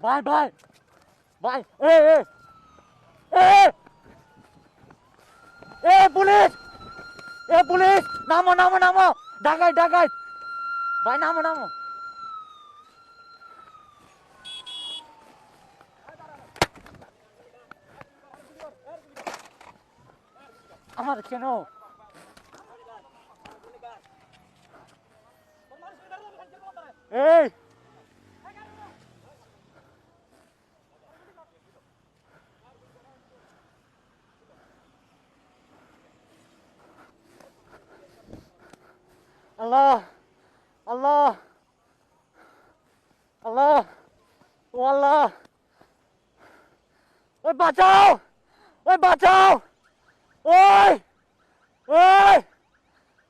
এ ভাই ভাই ভাই এ এ এ এ পুলিশ এ পুলিশ নামো নামো নামো ডাকাই ডাকাই ভাই নামো নামো আমার কেন এই আল্লাহ আল্লাহ আল্লাহ ও আল্লাহ ওই বাঁচাও ওই বাঁচাও ওই ওই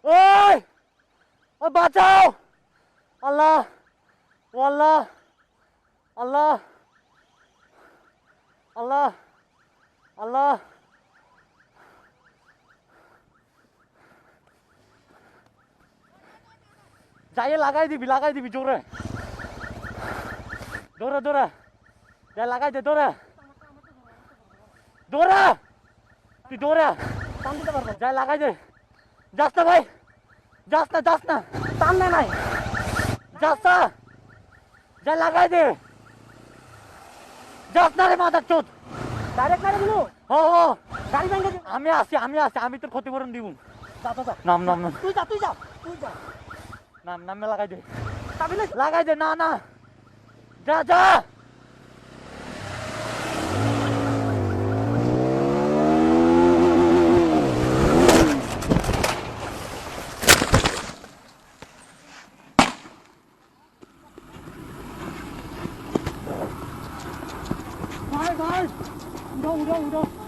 ওই ওই বাঁচাও আল্লাহ ও আল্লাহ আল্লাহ আল্লাহ আল্লাহ যাইয়ে লাগাই দিবি লাগাই দিবি জোরে। দৌড়া দৌড়া। যাই লাগাই দে দৌড়া। দৌড়া। তুই দৌড়া। টান দিতে পারব যাই লাগাই দে। যাস না ভাই। যাস না যাস না। টান নেয় নাই। যাস না। যাই লাগাই দে। যাস না রে মাথার চোদ। ডাইরেক্ট মারে দিলু ও ও গাড়ি ভেঙে আমি আসি আমি আসি আমি তোর ক্ষতিপূরণ দিব। যা যা যা। নাম নাম নাম। তুই যা তুই যা তুই যা। নাম নামে লাগাই দে যাবি না লাগাই দে না না যা যা ভাই ভাই উঠো উঠো উঠো